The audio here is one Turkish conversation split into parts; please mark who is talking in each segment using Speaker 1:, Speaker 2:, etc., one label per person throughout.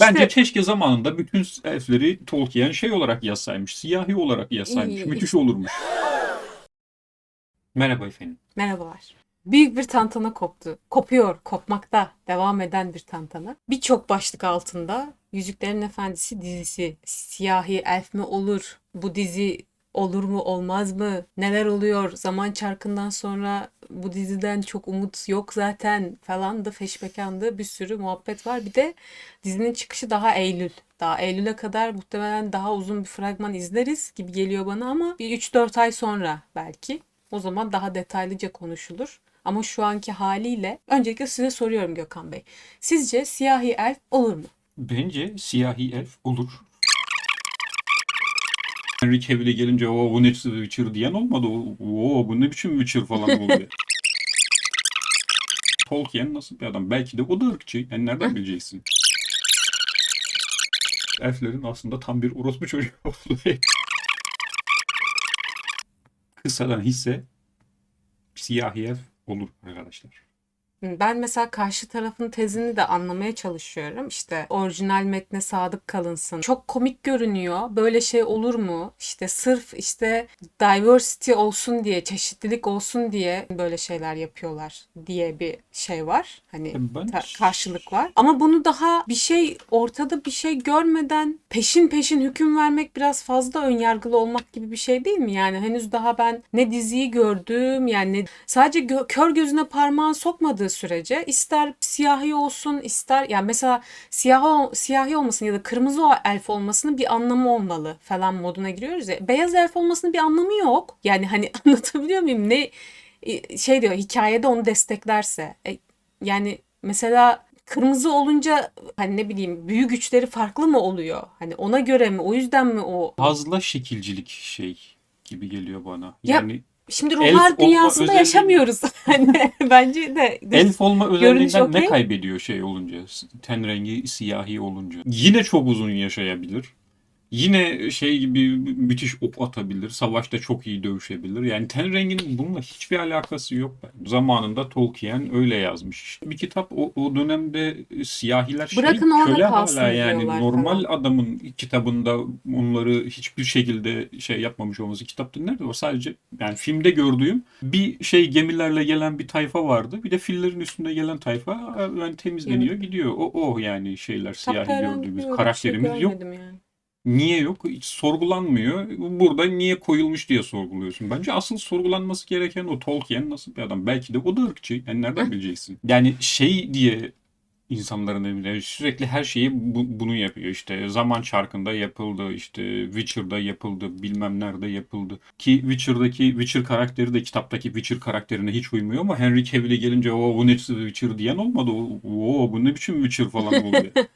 Speaker 1: Bence
Speaker 2: İşte
Speaker 1: keşke zamanında bütün elfleri Tolkien şey olarak yazsaymış. Siyahi olarak yazsaymış.
Speaker 2: İyi.
Speaker 1: Müthiş olurmuş. Merhaba efendim.
Speaker 2: merhabalar. Büyük bir tantana koptu. Kopuyor, kopmakta devam eden bir tantana. Birçok başlık altında Yüzüklerin Efendisi dizisi siyahi elf mi olur? Bu dizi olur mu olmaz mı? Neler oluyor? Zaman çarkından sonra bu diziden çok umut yok zaten falan da feşmekandı bir sürü muhabbet var. Bir de dizinin çıkışı daha Eylül. Daha Eylül'e kadar muhtemelen daha uzun bir fragman izleriz gibi geliyor bana ama bir 3-4 ay sonra belki. O zaman daha detaylıca konuşulur. Ama şu anki haliyle öncelikle size soruyorum Gökhan Bey. Sizce siyahi elf olur mu?
Speaker 1: Bence siyahi elf olur. Henry Cavill'e gelince o bu ne Witcher diyen olmadı. O bu ne biçim Witcher falan oldu. Tolkien nasıl bir adam? Belki de o da ırkçı. Yani nereden bileceksin? Elflerin aslında tam bir orospu çocuğu olduğu. Kısadan hisse siyahi elf olur arkadaşlar.
Speaker 2: Ben mesela karşı tarafın tezini de anlamaya çalışıyorum. İşte orijinal metne sadık kalınsın. Çok komik görünüyor. Böyle şey olur mu? İşte sırf işte diversity olsun diye, çeşitlilik olsun diye böyle şeyler yapıyorlar diye bir şey var. Hani
Speaker 1: Ben
Speaker 2: ta- karşılık var. Ama bunu daha bir şey ortada bir şey görmeden peşin peşin hüküm vermek biraz fazla önyargılı olmak gibi bir şey değil mi? Yani henüz daha ben ne diziyi gördüm yani ne- sadece gö- kör gözüne parmağını sokmadığı sürece ister siyahi olsun ister yani mesela siyah siyahi olmasın ya da kırmızı elf olmasının bir anlamı olmalı falan moduna giriyoruz ya. Beyaz elf olmasının bir anlamı yok. Yani hani anlatabiliyor muyum? Ne şey diyor hikayede onu desteklerse. E, yani mesela kırmızı olunca hani ne bileyim büyü güçleri farklı mı oluyor? Hani ona göre mi? O yüzden mi o?
Speaker 1: fazla şekilcilik şey gibi geliyor bana.
Speaker 2: Ya,
Speaker 1: Yani
Speaker 2: Şimdi ruhlar dünyasında
Speaker 1: özelliği-
Speaker 2: yaşamıyoruz. Hani bence de
Speaker 1: elf olma özelliğinden ne
Speaker 2: okey.
Speaker 1: kaybediyor şey olunca? Ten rengi siyahi olunca. Yine çok uzun yaşayabilir. Yine şey gibi müthiş ok atabilir. Savaşta çok iyi dövüşebilir. Yani ten renginin bununla hiçbir alakası yok. Zamanında Tolkien öyle yazmış. Bir kitap o, o dönemde siyahiler şey
Speaker 2: Bırakın orada
Speaker 1: köle hala yani normal
Speaker 2: falan.
Speaker 1: adamın kitabında onları hiçbir şekilde şey yapmamış olması kitapta nerede var? Sadece yani filmde gördüğüm bir şey gemilerle gelen bir tayfa vardı. Bir de fillerin üstünde gelen tayfa yani temizleniyor gidiyor. O o yani şeyler siyahi gördüğümüz
Speaker 2: bir
Speaker 1: karakterimiz
Speaker 2: şey
Speaker 1: yok.
Speaker 2: yani.
Speaker 1: Niye yok? Hiç sorgulanmıyor. Burada niye koyulmuş diye sorguluyorsun. Bence asıl sorgulanması gereken o Tolkien nasıl bir adam? Belki de o da ırkçı. Yani nereden bileceksin? Yani şey diye insanların evine sürekli her şeyi bu- bunu yapıyor. İşte zaman çarkında yapıldı, işte Witcher'da yapıldı, bilmem nerede yapıldı. Ki Witcher'daki Witcher karakteri de kitaptaki Witcher karakterine hiç uymuyor ama Henry Cavill'e gelince o bu ne Witcher diyen olmadı. O, bu ne biçim Witcher falan oldu.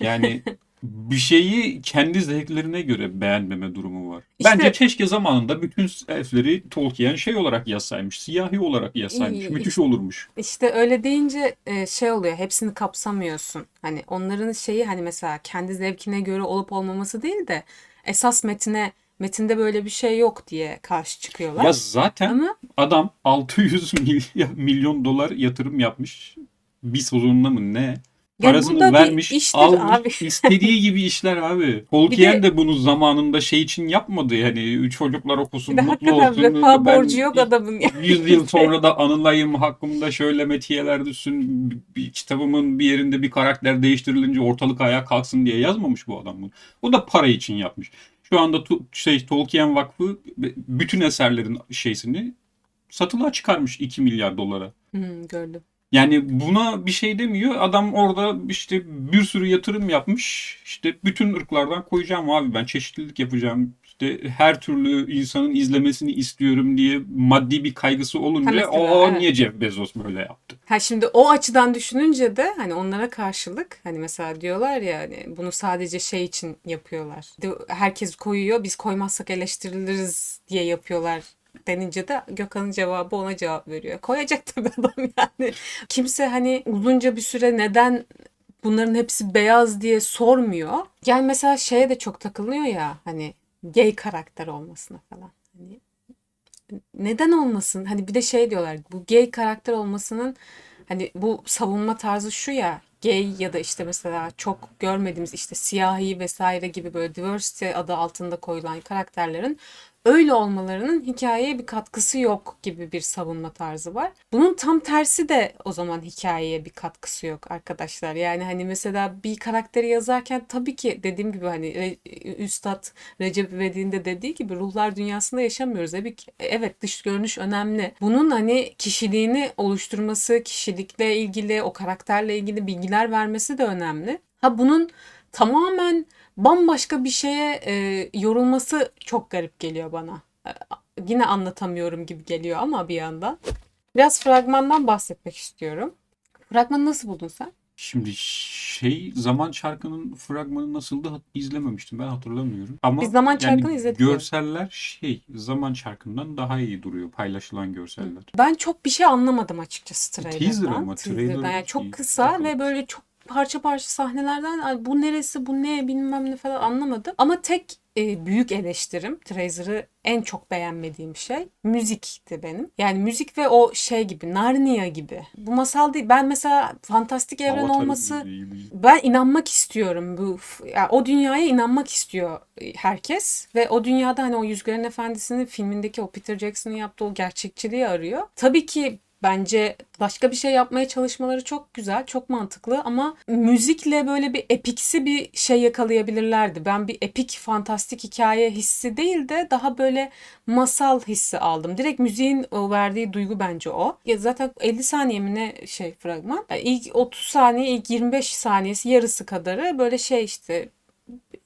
Speaker 1: Yani bir şeyi kendi zevklerine göre beğenmeme durumu var.
Speaker 2: İşte-
Speaker 1: Bence keşke zamanında bütün elfleri Tolkien şey olarak yazsaymış, siyahi olarak yazsaymış.
Speaker 2: İyi.
Speaker 1: Müthiş olurmuş.
Speaker 2: İşte öyle deyince e, şey oluyor. Hepsini kapsamıyorsun. Hani onların şeyi hani mesela kendi zevkine göre olup olmaması değil de esas metine metinde böyle bir şey yok diye karşı çıkıyorlar.
Speaker 1: Ya zaten
Speaker 2: Ama
Speaker 1: adam 600 milyon, milyon dolar yatırım yapmış. Bir sezonuna mı ne?
Speaker 2: Ya
Speaker 1: Parasını
Speaker 2: bu da bir
Speaker 1: vermiş,
Speaker 2: iştir
Speaker 1: almış,
Speaker 2: abi.
Speaker 1: istediği gibi işler abi. Tolkien
Speaker 2: Bir
Speaker 1: de, bunu zamanında şey için yapmadı yani çocuklar okusun,
Speaker 2: bir de
Speaker 1: mutlu olsun.
Speaker 2: vefa
Speaker 1: Ben
Speaker 2: borcu yok adamın ya.
Speaker 1: 100 yıl sonra da anılayım hakkımda şöyle metiyeler düşsün bir kitabımın bir yerinde bir karakter değiştirilince ortalık ayağa kalksın diye yazmamış bu adam bunu. O da para için yapmış. Şu anda şey Tolkien Vakfı bütün eserlerin şeysini satılığa çıkarmış 2 milyar dolara.
Speaker 2: Hmm, gördüm.
Speaker 1: Yani buna bir şey demiyor. Adam orada işte bir sürü yatırım yapmış. İşte bütün ırklardan koyacağım abi ben çeşitlilik yapacağım. İşte her türlü insanın izlemesini istiyorum diye maddi bir kaygısı olunca o
Speaker 2: evet.
Speaker 1: niye Jeff Bezos böyle yaptı?
Speaker 2: Ha şimdi o açıdan düşününce de hani onlara karşılık hani mesela diyorlar ya hani bunu sadece şey için yapıyorlar. Herkes koyuyor biz koymazsak eleştiriliriz diye yapıyorlar denince de Gökhan'ın cevabı ona cevap veriyor. Koyacak tabii adam yani. Kimse hani uzunca bir süre neden bunların hepsi beyaz diye sormuyor. Yani mesela şeye de çok takılıyor ya hani gay karakter olmasına falan. Hani neden olmasın? Hani bir de şey diyorlar bu gay karakter olmasının hani bu savunma tarzı şu ya gay ya da işte mesela çok görmediğimiz işte siyahi vesaire gibi böyle diversity adı altında koyulan karakterlerin öyle olmalarının hikayeye bir katkısı yok gibi bir savunma tarzı var. Bunun tam tersi de o zaman hikayeye bir katkısı yok arkadaşlar. Yani hani mesela bir karakteri yazarken tabii ki dediğim gibi hani Üstad Recep İvedik'in de dediği gibi ruhlar dünyasında yaşamıyoruz. Evet, evet dış görünüş önemli. Bunun hani kişiliğini oluşturması, kişilikle ilgili, o karakterle ilgili bilgiler vermesi de önemli. Ha bunun tamamen bambaşka bir şeye e, yorulması çok garip geliyor bana. E, yine anlatamıyorum gibi geliyor ama bir yandan. Biraz fragmandan bahsetmek istiyorum. Fragmanı nasıl buldun sen?
Speaker 1: Şimdi şey Zaman Çarkı'nın fragmanı nasıldı izlememiştim ben hatırlamıyorum. Ama
Speaker 2: Biz Zaman
Speaker 1: yani
Speaker 2: Çarkı'nı izledik. yani.
Speaker 1: görseller şey Zaman Çarkı'ndan daha iyi duruyor paylaşılan görseller.
Speaker 2: Ben çok bir şey anlamadım açıkçası trailer'dan.
Speaker 1: Teaser ama, trailer
Speaker 2: Yani çok kısa ve böyle çok parça parça sahnelerden "Ay, bu neresi bu ne bilmem ne falan anlamadım. Ama tek e, büyük eleştirim Trazer'ı en çok beğenmediğim şey müzikti benim. Yani müzik ve o şey gibi Narnia gibi. Bu masal değil. Ben mesela fantastik evren
Speaker 1: Avatar
Speaker 2: olması
Speaker 1: değil.
Speaker 2: ben inanmak istiyorum bu yani o dünyaya inanmak istiyor herkes ve o dünyada hani o Yüzgerin Efendisi'nin filmindeki o Peter Jackson'ın yaptığı o gerçekçiliği arıyor. Tabii ki bence başka bir şey yapmaya çalışmaları çok güzel, çok mantıklı ama müzikle böyle bir epiksi bir şey yakalayabilirlerdi. Ben bir epik fantastik hikaye hissi değil de daha böyle masal hissi aldım. Direkt müziğin verdiği duygu bence o. Ya zaten 50 saniye mi şey fragman. Yani ilk 30 saniye, ilk 25 saniyesi yarısı kadarı böyle şey işte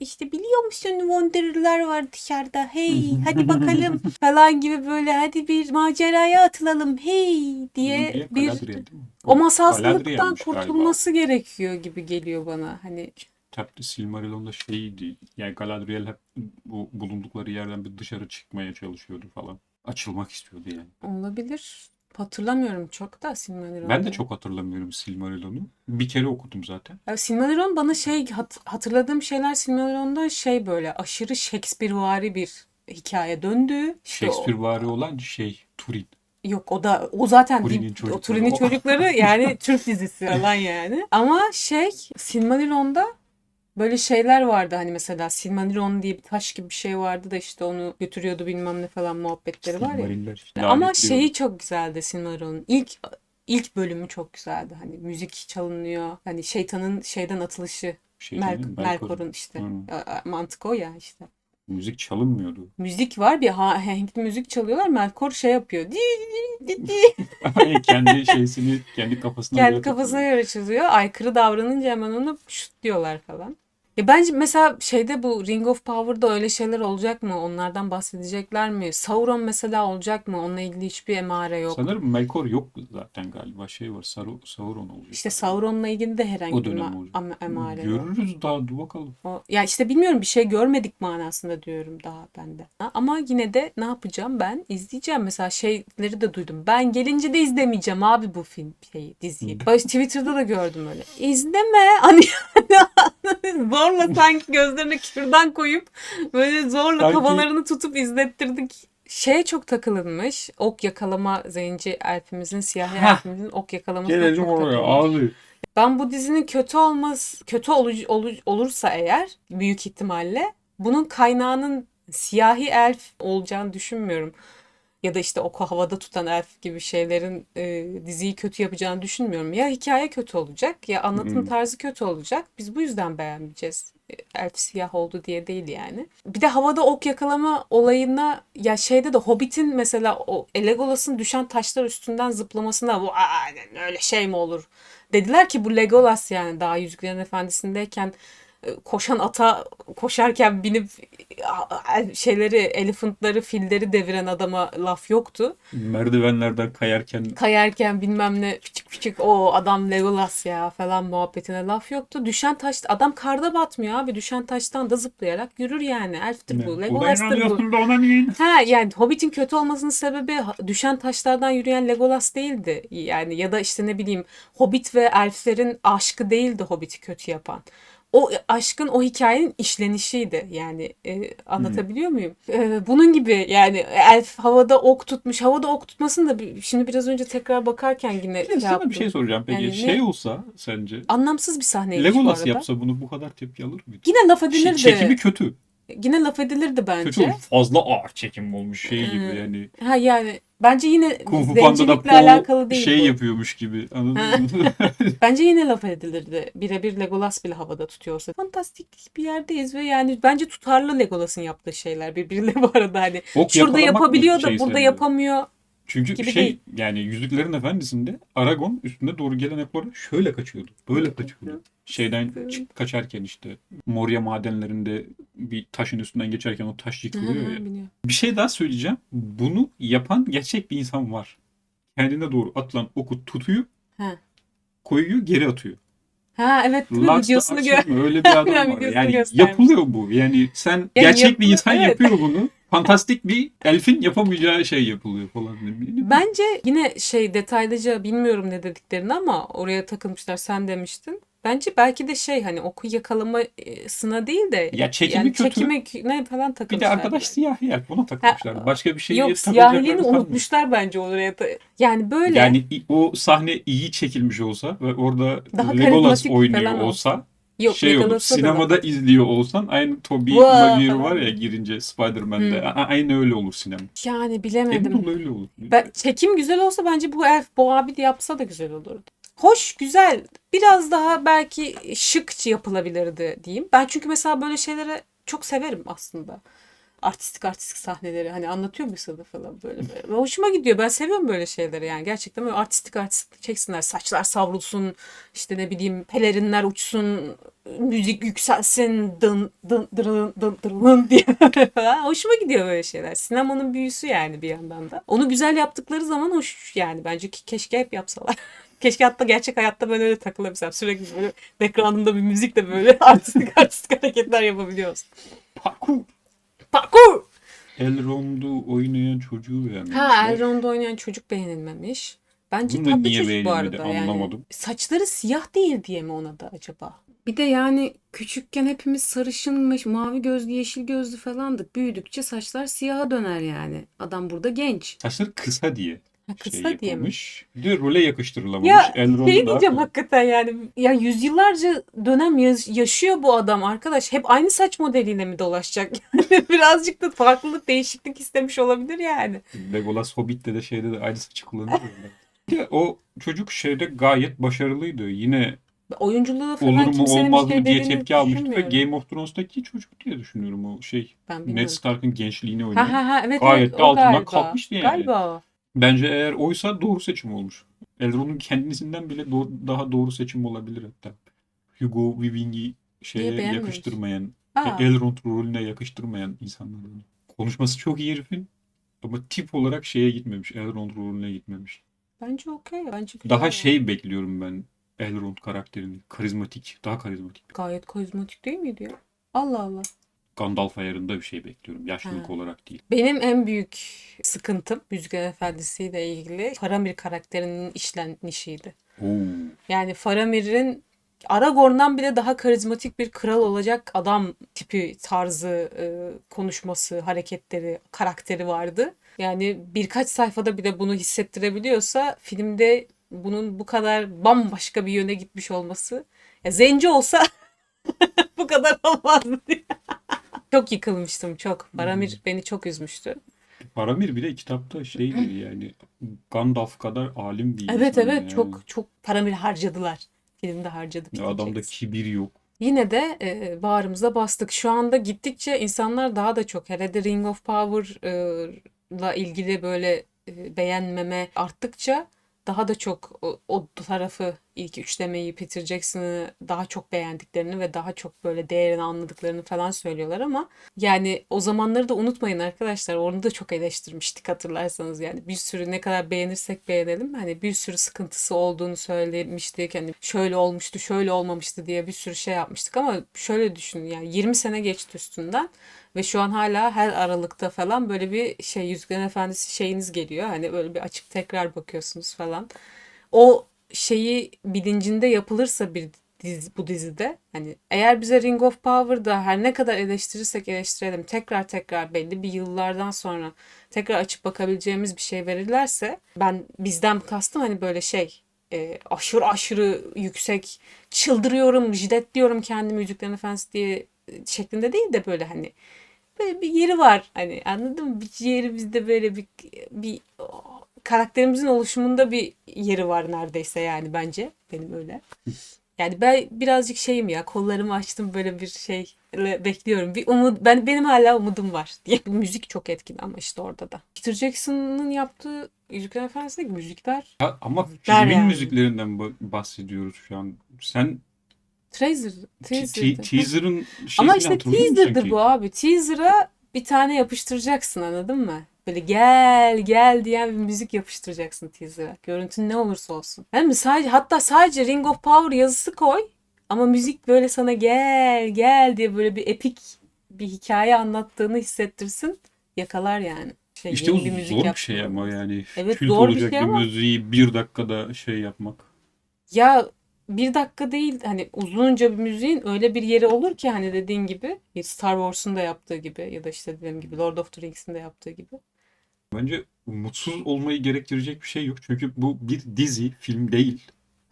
Speaker 2: işte biliyor musun Wanderer'lar var dışarıda hey hadi bakalım falan gibi böyle hadi bir maceraya atılalım hey diye bir
Speaker 1: Galadriel
Speaker 2: o masalsızlıktan
Speaker 1: Galadriel'miş galiba.
Speaker 2: kurtulması gerekiyor gibi geliyor bana. Hani
Speaker 1: Kitapta Silmarillion'da şeydi. Yani Galadriel hep bu bulundukları yerden bir dışarı çıkmaya çalışıyordu falan. Açılmak istiyordu yani.
Speaker 2: olabilir. Hatırlamıyorum çok da Silmarillion'u.
Speaker 1: Ben de çok hatırlamıyorum Silmarillion'u. Bir kere okudum zaten.
Speaker 2: Ya Silmarillion bana şey hat- hatırladığım şeyler Silmarillion'da şey böyle aşırı Shakespeare'vari bir hikaye döndü. İşte
Speaker 1: Shakespeare'vari olan şey Turin.
Speaker 2: Yok o da o zaten
Speaker 1: Turin'in çocukları.
Speaker 2: o Turin'in
Speaker 1: O-
Speaker 2: çocukları yani Türk dizisi falan yani. Ama şey Silmarillion'da böyle şeyler vardı hani mesela Silmarillion diye bir taş gibi bir şey vardı da işte onu götürüyordu bilmem ne falan muhabbetleri var ya.
Speaker 1: Silmariller işte.
Speaker 2: Ama
Speaker 1: lanetliyor.
Speaker 2: şeyi çok güzeldi Silmarillion'un. İlk ilk bölümü çok güzeldi. Hani müzik çalınıyor. Hani şeytanın şeyden atılışı.
Speaker 1: Şey
Speaker 2: Mel-
Speaker 1: değil mi? Melkor'un.
Speaker 2: Melkor'un işte. A- Mantık o ya işte.
Speaker 1: Müzik çalınmıyordu.
Speaker 2: Müzik var bir ha- ahenkli müzik çalıyorlar. Melkor şey yapıyor. Di, di, di, di.
Speaker 1: kendi şeysini kendi kafasına
Speaker 2: Kendi
Speaker 1: göre
Speaker 2: kafasına göre çiziyor. Aykırı davranınca hemen onu şutluyorlar falan. Ya bence mesela şeyde bu Ring of Power'da öyle şeyler olacak mı? Onlardan bahsedecekler mi? Sauron mesela olacak mı? Onunla ilgili hiçbir emare yok.
Speaker 1: Sanırım Melkor yok zaten galiba. Şey var Saru, Sauron olacak.
Speaker 2: İşte Sauron'la ilgili de herhangi
Speaker 1: O
Speaker 2: bir
Speaker 1: dönem
Speaker 2: ma-
Speaker 1: olacak.
Speaker 2: ama- emare yok.
Speaker 1: Görürüz daha dur bakalım.
Speaker 2: O, ya işte bilmiyorum bir şey görmedik manasında diyorum daha ben de. Ha, Ama yine de ne yapacağım ben? İzleyeceğim. Mesela şeyleri de duydum. Ben gelince de izlemeyeceğim abi bu film şeyi diziyi. Böyle Twitter'da da gördüm öyle. İzleme. Hani zorla sanki gözlerine kürdan koyup böyle zorla
Speaker 1: Sanki-
Speaker 2: kafalarını tutup izlettirdik. Şeye çok takılınmış. Ok yakalama zenci elfimizin, siyahi elfimizin ok yakalamasına
Speaker 1: Gelelim oraya abi.
Speaker 2: Ben bu dizinin kötü olmaz kötü olu- olu- olursa eğer büyük ihtimalle bunun kaynağının siyahi elf olacağını düşünmüyorum. Ya da işte oku havada tutan elf gibi şeylerin e, diziyi kötü yapacağını düşünmüyorum. Ya hikaye kötü olacak ya anlatım
Speaker 1: Hmm.
Speaker 2: tarzı kötü olacak. Biz bu yüzden beğenmeyeceğiz. E, Elf siyah oldu diye değil yani. Bir de havada ok yakalama olayına ya şeyde de Hobbit'in mesela o Legolas'ın düşen taşlar üstünden zıplamasına bu "Aa, öyle şey mi olur Dediler ki bu Legolas yani daha Yüzüklerin Efendisi'ndeyken koşan ata koşarken binip şeyleri, elephantları, filleri deviren adama laf yoktu.
Speaker 1: Merdivenlerden kayarken
Speaker 2: Kayarken bilmem ne küçük küçük o adam Legolas ya falan muhabbetine laf yoktu. Düşen taş adam karda batmıyor abi. Düşen taştan da zıplayarak yürür yani. Elf'tir bu. Legolas'tır bu.
Speaker 1: da ona niye?
Speaker 2: Ha yani Hobbit'in kötü olmasının sebebi düşen taşlardan yürüyen Legolas değildi. Yani ya da işte ne bileyim Hobbit ve elflerin aşkı değildi Hobbit'i kötü yapan. O aşkın o hikayenin işlenişiydi. Yani e, anlatabiliyor muyum? E, bunun gibi yani elf havada ok tutmuş. Havada ok tutmasını da bir- şimdi biraz önce tekrar bakarken yine
Speaker 1: Ya
Speaker 2: şey
Speaker 1: sana
Speaker 2: yaptım.
Speaker 1: bir şey soracağım peki.
Speaker 2: Yani ne-
Speaker 1: şey olsa sence
Speaker 2: Anlamsız bir sahneymiş bu
Speaker 1: Legolas
Speaker 2: arada.
Speaker 1: yapsa bunu bu kadar tepki alır mıydı?
Speaker 2: Yine laf edilirdi.
Speaker 1: çekimi kötü.
Speaker 2: Yine laf edilirdi bence.
Speaker 1: Kötü. Fazla ağır çekim olmuş şey gibi
Speaker 2: Hı.
Speaker 1: yani.
Speaker 2: Ha yani bence yine
Speaker 1: Kung Fu
Speaker 2: zencilikle alakalı değil
Speaker 1: şey
Speaker 2: bu.
Speaker 1: yapıyormuş gibi. Anladın mı?
Speaker 2: Bence yine laf edilirdi. Birebir Legolas bile havada tutuyorsa. Fantastik bir yerdeyiz ve yani bence tutarlı Legolas'ın yaptığı şeyler birbiriyle bu arada hani.
Speaker 1: Ok
Speaker 2: Şurada yapabiliyor da
Speaker 1: şey
Speaker 2: burada yapamıyor.
Speaker 1: Çünkü
Speaker 2: gibi
Speaker 1: şey
Speaker 2: değil.
Speaker 1: yani Yüzüklerin Efendisi'nde Aragon üstünde doğru gelen oklara şöyle kaçıyordu. Böyle kaçıyordu. Şeyden çık- kaçarken işte Moria madenlerinde bir taşın üstünden geçerken o taş yıkılıyor ya.
Speaker 2: biliyorum.
Speaker 1: Bir şey daha söyleyeceğim. Bunu yapan gerçek bir insan var. Kendine doğru atılan oku tutuyor,
Speaker 2: Ha.
Speaker 1: koyuyor, geri atıyor.
Speaker 2: Ha evet değil mi? Videosunu gör.
Speaker 1: akşam öyle bir adam
Speaker 2: Aynen,
Speaker 1: var.
Speaker 2: videosunu
Speaker 1: Yani
Speaker 2: göstermiş.
Speaker 1: yapılıyor bu. Yani sen gerçek bir
Speaker 2: yapılıyor,
Speaker 1: insan
Speaker 2: evet.
Speaker 1: yapıyor bunu. Fantastik bir elfin yapamayacağı şey yapılıyor falan. Bileyim.
Speaker 2: Bence yine şey detaylıca bilmiyorum ne dediklerini ama oraya takılmışlar sen demiştin. Bence belki de şey hani oku yakalamasına değil de
Speaker 1: Ya çekimi
Speaker 2: yani
Speaker 1: kötü.
Speaker 2: çekime falan
Speaker 1: Bir
Speaker 2: takılmışlar.
Speaker 1: de arkadaş siyahi elf. Ona takılmışlar. Başka bir şey
Speaker 2: Yok
Speaker 1: sanmıyorum.
Speaker 2: unutmuşlar bence oraya. da- Yani böyle
Speaker 1: Yani o sahne iyi çekilmiş olsa ve orada
Speaker 2: Daha
Speaker 1: Legolas oynuyor olsa
Speaker 2: yok
Speaker 1: şey olur. Sinemada
Speaker 2: var.
Speaker 1: izliyor olsan aynı Tobey Maguire var ya girince Spider-Man'de.
Speaker 2: Hmm.
Speaker 1: Aynı öyle olur sinema.
Speaker 2: Yani
Speaker 1: Emin
Speaker 2: bilemedim.
Speaker 1: ol öyle olur.
Speaker 2: Ben, çekim güzel olsa bence bu elf bu abi de yapsa da güzel olurdu. Hoş, güzel. Biraz daha belki şık yapılabilirdi diyeyim. Ben çünkü mesela böyle şeylere çok severim aslında. Artistik artistik sahneleri hani anlatıyor mu sana falan böyle, böyle. Hoşuma gidiyor. Ben seviyorum böyle şeyleri yani. Gerçekten böyle artistik artistik çeksinler. Saçlar savrulsun. işte ne bileyim pelerinler uçsun. Müzik yükselsin. Dın dın dırın dın dırın diye. Hoşuma gidiyor böyle şeyler. Sinemanın büyüsü yani bir yandan da. Onu güzel yaptıkları zaman hoş yani. Bence ki keşke hep yapsalar. Keşke hatta gerçek hayatta ben öyle takılabilsem. Sürekli böyle background'ımda bir müzikle böyle artistik artistik hareketler yapabiliyoruz.
Speaker 1: Parkur.
Speaker 2: Parkur!
Speaker 1: Elrond'u oynayan çocuğu beğenmemişler.
Speaker 2: Ha Elrond'da oynayan çocuk beğenilmemiş. Bence
Speaker 1: Bunu
Speaker 2: tatlı
Speaker 1: niye
Speaker 2: çocuk bu arada yani.
Speaker 1: anlamadım.
Speaker 2: Saçları siyah değil diye mi ona da acaba? Bir de yani küçükken hepimiz sarışınmış, mavi gözlü, yeşil gözlü falandık. Büyüdükçe saçlar siyaha döner yani. Adam burada genç.
Speaker 1: Saçları kısa diye
Speaker 2: Ha,
Speaker 1: şey
Speaker 2: kısa diye mi?
Speaker 1: de role yakıştırılamamış.
Speaker 2: Ya
Speaker 1: Elrond'u
Speaker 2: şey diyeceğim
Speaker 1: kısa.
Speaker 2: hakikaten yani ya yüzyıllarca dönem yaş- yaşıyor bu adam arkadaş. Hep aynı saç modeliyle mi dolaşacak? Yani birazcık da farklılık, değişiklik istemiş olabilir yani.
Speaker 1: Legolas Hobbit'te de şeyde de aynı saçı kullanıyor. ya o çocuk şeyde gayet başarılıydı. Yine
Speaker 2: Oyunculuğu falan
Speaker 1: olur mu olmaz mı diye tepki almıştı ve. Game of Thrones'taki çocuk diye düşünüyorum o şey. Ned. Stark'ın gençliğini oynayan.
Speaker 2: Ha ha ha evet
Speaker 1: Gayet
Speaker 2: evet
Speaker 1: de altından
Speaker 2: galiba.
Speaker 1: kalkmıştı yani.
Speaker 2: Galiba.
Speaker 1: Bence eğer oysa doğru seçim olmuş. Elrond'un kendisinden bile do- daha doğru seçim olabilir hatta. Hugo Weaving'i şeye
Speaker 2: Niye beğenmemiş?
Speaker 1: yakıştırmayan,
Speaker 2: Aa,
Speaker 1: Elrond rolüne yakıştırmayan insanlardan. Konuşması çok iyi herifin ama tip olarak şeye gitmemiş. Elrond rolüne gitmemiş.
Speaker 2: bence okey. Bence güzel
Speaker 1: Daha
Speaker 2: yani.
Speaker 1: şey bekliyorum ben Elrond karakterini. Karizmatik, daha karizmatik.
Speaker 2: Gayet karizmatik değil miydi ya? Allah Allah.
Speaker 1: Gandalf ayarında bir şey bekliyorum. Yaşlılık
Speaker 2: Ha.
Speaker 1: olarak değil.
Speaker 2: Benim en büyük sıkıntım Yüzüklerin Efendisi ile ilgili Faramir karakterinin işlenişiydi.
Speaker 1: Oo.
Speaker 2: Yani Faramir'in Aragorn'dan bile daha karizmatik bir kral olacak adam tipi, tarzı, e, konuşması, hareketleri, karakteri vardı. Yani birkaç sayfada bile bunu hissettirebiliyorsa filmde bunun bu kadar bambaşka bir yöne gitmiş olması. Ya zenci olsa bu kadar olmazdı diye. Çok yıkılmıştım çok. Faramir beni çok üzmüştü.
Speaker 1: Faramir bile kitapta şeydi yani Gandalf kadar alim bir
Speaker 2: Evet
Speaker 1: insan
Speaker 2: evet
Speaker 1: yani.
Speaker 2: çok çok Faramir harcadılar. Filmde harcadı
Speaker 1: Ya
Speaker 2: Peter
Speaker 1: adamda
Speaker 2: Jackson.
Speaker 1: kibir yok.
Speaker 2: Yine de e, bağrımıza bastık. Şu anda gittikçe insanlar daha da çok hele de Ring of Power'la ilgili böyle e, beğenmeme arttıkça daha da çok o, o tarafı ilk üçlemeyi Peter Jackson'ı daha çok beğendiklerini ve daha çok böyle değerini anladıklarını falan söylüyorlar ama yani o zamanları da unutmayın arkadaşlar. Onu da çok eleştirmiştik hatırlarsanız yani bir sürü ne kadar beğenirsek beğenelim hani bir sürü sıkıntısı olduğunu söylemiştik. Hani şöyle olmuştu, şöyle olmamıştı diye bir sürü şey yapmıştık ama şöyle düşünün yani 20 sene geçti üstünden ve şu an hala her aralıkta falan böyle bir şey Yüzüklerin Efendisi şeyiniz geliyor. Hani böyle bir açıp tekrar bakıyorsunuz falan. O şeyi bilincinde yapılırsa bir dizi, bu dizide. Hani eğer bize Ring of Power'da her ne kadar eleştirirsek eleştirelim tekrar tekrar belli bir yıllardan sonra tekrar açıp bakabileceğimiz bir şey verirlerse ben bizden kastım hani böyle şey e, aşırı aşırı yüksek çıldırıyorum, jiletliyorum kendimi Yüzüklerin Efendisi diye e, şeklinde değil de böyle hani böyle bir yeri var hani anladın mı? Bir yeri bizde böyle bir bir karakterimizin oluşumunda bir yeri var neredeyse yani bence benim öyle. Yani ben birazcık şeyim ya kollarımı açtım böyle bir şeyle bekliyorum. Bir umut ben benim hala umudum var diye. Müzik çok etkili ama işte orada da. Peter Jackson'ın yaptığı Yüzüklerin Efendisi'ndeki müzikler
Speaker 1: Ha, ama
Speaker 2: Müzikler
Speaker 1: filmin
Speaker 2: yani.
Speaker 1: müziklerinden ba- bahsediyoruz şu an. Sen
Speaker 2: Trazer,
Speaker 1: te-
Speaker 2: teaser'dı.
Speaker 1: te- teaser'ın şeyini
Speaker 2: Ama işte teaser'dı bu abi. Teaser'a bir tane yapıştıracaksın anladın mı? Böyle gel gel diyen bir müzik yapıştıracaksın teaser'a. Görüntün ne olursa olsun. Yani mi sadece hatta sadece Ring of Power yazısı koy ama müzik böyle sana gel gel diye böyle bir epik bir hikaye anlattığını hissettirsin. Yakalar yani. Şey,
Speaker 1: İşte o
Speaker 2: bir müzik
Speaker 1: zor bir
Speaker 2: yap-
Speaker 1: şey ama yani.
Speaker 2: Evet,
Speaker 1: Kült
Speaker 2: zor bir
Speaker 1: olacak
Speaker 2: şey
Speaker 1: bir
Speaker 2: ama-
Speaker 1: müziği bir dakikada şey yapmak.
Speaker 2: Ya bir dakika değil hani uzunca bir müziğin öyle bir yeri olur ki hani dediğin gibi Star Wars'un da yaptığı gibi ya da işte dediğim gibi Lord of the Rings'in de yaptığı gibi.
Speaker 1: Bence mutsuz olmayı gerektirecek bir şey yok. Çünkü bu bir dizi, film değil.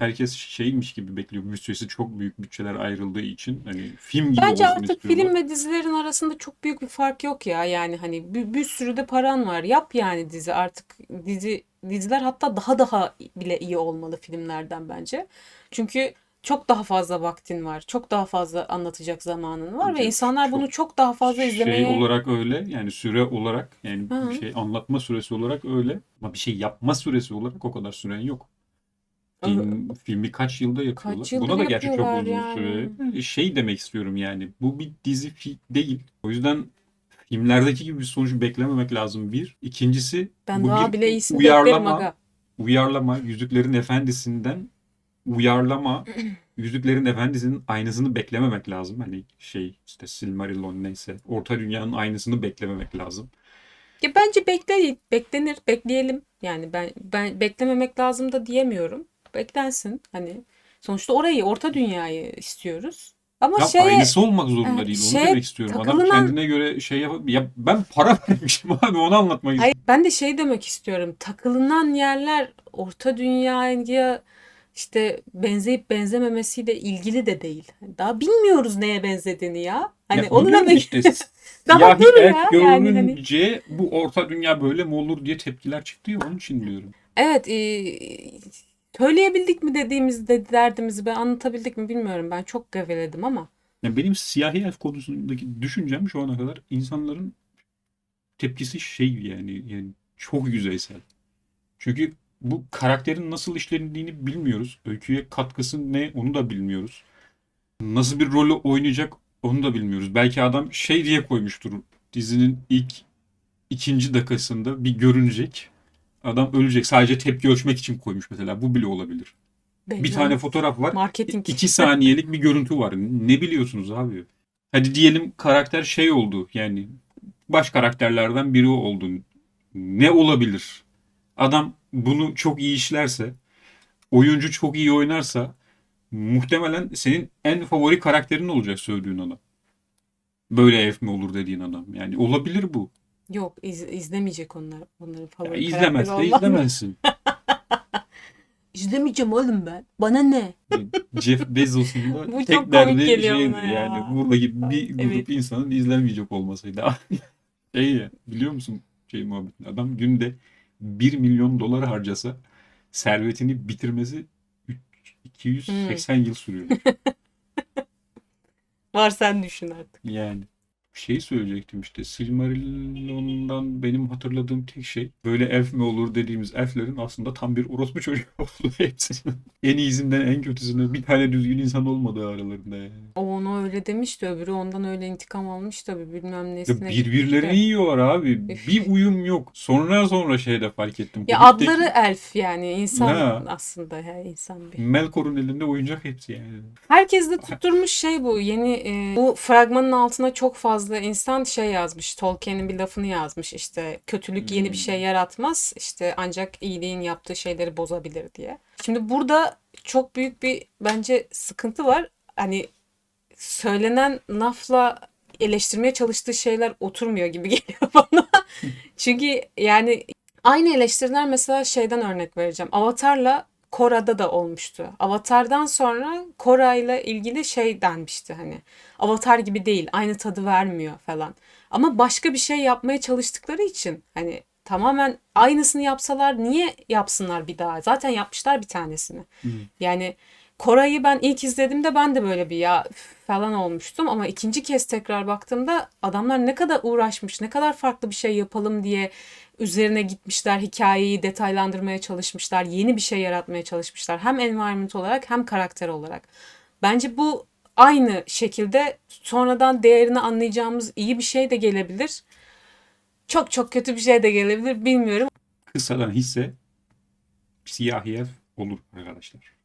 Speaker 1: Herkes şeymiş gibi bekliyor. Bütçesi çok büyük bütçeler ayrıldığı için. Hani film gibi
Speaker 2: Bence
Speaker 1: olsun
Speaker 2: artık
Speaker 1: istiyorlar.
Speaker 2: film ve dizilerin arasında çok büyük bir fark yok ya. Yani hani bir, bir sürü de paran var. Yap yani dizi artık dizi diziler hatta daha daha bile iyi olmalı filmlerden bence. Çünkü çok daha fazla vaktin var. Çok daha fazla anlatacak zamanın var ve insanlar
Speaker 1: çok
Speaker 2: bunu çok daha fazla
Speaker 1: Şey
Speaker 2: izlemeye
Speaker 1: olarak öyle yani süre olarak yani
Speaker 2: hı.
Speaker 1: bir şey anlatma süresi olarak öyle ama bir şey yapma süresi olarak o kadar süren yok. Film, filmi kaç yılda yapıyorlar?
Speaker 2: Kaç yıldır
Speaker 1: Buna da gerçi çok
Speaker 2: yapıyorlar
Speaker 1: uzun
Speaker 2: yani.
Speaker 1: süre. Şey demek istiyorum yani bu bir dizi fi- değil. O yüzden filmlerdeki gibi bir sonuç beklememek lazım bir. İkincisi
Speaker 2: ben
Speaker 1: bu
Speaker 2: daha
Speaker 1: bir
Speaker 2: bile iyisini beklerim
Speaker 1: uyarlama,
Speaker 2: aga.
Speaker 1: uyarlama Yüzüklerin Efendisi'nden uyarlama Yüzüklerin Efendisi'nin aynısını beklememek lazım. Hani şey işte Silmarillion neyse Orta Dünya'nın aynısını beklememek lazım.
Speaker 2: Ya bence bekle, beklenir, bekleyelim. Yani ben ben beklememek lazım da diyemiyorum. Beklensin hani. Sonuçta orayı, orta dünyayı istiyoruz. Ama
Speaker 1: Ya
Speaker 2: şeye
Speaker 1: aynısı olmak zorunda
Speaker 2: e,
Speaker 1: değil. Onu
Speaker 2: şeye
Speaker 1: demek istiyorum. Adam
Speaker 2: takılınan-
Speaker 1: kendine göre şey yap ya ben para vermişim abi onu anlatmak
Speaker 2: Hayır,
Speaker 1: istiyorum.
Speaker 2: ben de şey demek istiyorum. Takılınan yerler orta dünyaya işte benzeyip benzememesiyle ilgili de değil. Daha bilmiyoruz neye benzediğini ya. Hani
Speaker 1: Ya
Speaker 2: onu demek
Speaker 1: işte
Speaker 2: Daha dur ya, yani hani-
Speaker 1: bu Orta Dünya böyle mi olur diye tepkiler çıktı ya onun için diyorum.
Speaker 2: Evet, e, söyleyebildik mi dediğimizde derdimizi ben anlatabildik mi bilmiyorum. Ben çok geveledim ama.
Speaker 1: Ya benim siyahi elf konusundaki düşüncem şu ana kadar insanların tepkisi şey yani yani çok yüzeysel. Çünkü bu karakterin nasıl işlendiğini bilmiyoruz. Öyküye katkısı ne onu da bilmiyoruz. Nasıl bir rolü oynayacak onu da bilmiyoruz. Belki adam şey diye koymuştur dizinin ilk ikinci dakikasında bir görünecek. Adam ölecek. Sadece tepki ölçmek için koymuş mesela. Bu bile olabilir.
Speaker 2: belli
Speaker 1: Bir tane fotoğraf var.
Speaker 2: Marketing.
Speaker 1: İki saniyelik bir görüntü var. Ne biliyorsunuz abi? Hadi diyelim karakter şey oldu. Yani baş karakterlerden biri oldu. Ne olabilir? Adam bunu çok iyi işlerse, oyuncu çok iyi oynarsa muhtemelen senin en favori karakterin olacak söylediğin adam. Böyle elf mi olur dediğin adam. Yani olabilir bu.
Speaker 2: Yok iz, izlemeyecek onlar. Onların
Speaker 1: Ya
Speaker 2: favori
Speaker 1: izlemez de
Speaker 2: olmaz.
Speaker 1: izlemezsin.
Speaker 2: İzlemeyeceğim oğlum ben. Bana ne?
Speaker 1: Jeff Bezos'un da
Speaker 2: Bu
Speaker 1: tek
Speaker 2: çok komik
Speaker 1: derdi
Speaker 2: geliyor
Speaker 1: şeydi
Speaker 2: bana ya.
Speaker 1: yani buradaki bir grup
Speaker 2: Evet.
Speaker 1: insanın izlenmeyecek olmasıydı. şey ya biliyor musun şey muhabbetini adam günde 1 milyon dolar harcasa servetini bitirmesi üç- 280
Speaker 2: Hmm.
Speaker 1: yıl sürüyor.
Speaker 2: Var sen düşün artık.
Speaker 1: Yani şey söyleyecektim işte Silmarillion'dan benim hatırladığım tek şey böyle elf mi olur dediğimiz elflerin aslında tam bir orospu çocuğu olduğu hepsinin. En iyisinden en kötüsüne bir tane düzgün insan olmadığı aralarında yani.
Speaker 2: O onu öyle demişti. Öbürü ondan öyle intikam almış tabii. Bilmem
Speaker 1: Ya
Speaker 2: nesine
Speaker 1: birbirlerini
Speaker 2: gitti.
Speaker 1: yiyorlar abi. Bir uyum yok. Sonra sonra şeyde fark ettim.
Speaker 2: Ya
Speaker 1: Hobbit'teki
Speaker 2: adları elf yani. insan
Speaker 1: Ha.
Speaker 2: aslında. Ya, insan bir.
Speaker 1: Melkor'un elinde oyuncak hepsi yani.
Speaker 2: Herkes de tutturmuş şey bu. Yeni e, bu fragmanın altına çok fazla insan şey yazmış. Tolkien'in bir lafını yazmış. İşte kötülük yeni bir şey yaratmaz. İşte ancak iyiliğin yaptığı şeyleri bozabilir diye. Şimdi burada çok büyük bir bence sıkıntı var. Hani söylenen lafla eleştirmeye çalıştığı şeyler oturmuyor gibi geliyor bana. Çünkü yani aynı eleştiriler mesela şeyden örnek vereceğim. Avatar'la Kora'da da olmuştu. Avatar'dan sonra Kora'yla ilgili şey denmişti hani. Avatar gibi değil, aynı tadı vermiyor falan. Ama başka bir şey yapmaya çalıştıkları için hani tamamen aynısını yapsalar niye yapsınlar bir daha? Zaten yapmışlar bir tanesini. Yani Koray'ı ben ilk izlediğimde ben de böyle bir ya falan olmuştum ama ikinci kez tekrar baktığımda adamlar ne kadar uğraşmış, ne kadar farklı bir şey yapalım diye üzerine gitmişler, hikayeyi detaylandırmaya çalışmışlar, yeni bir şey yaratmaya çalışmışlar. Hem environment olarak hem karakter olarak. Bence bu aynı şekilde sonradan değerini anlayacağımız iyi bir şey de gelebilir. Çok çok kötü bir şey de gelebilir bilmiyorum.
Speaker 1: Kısadan hisse siyahi ev olur arkadaşlar.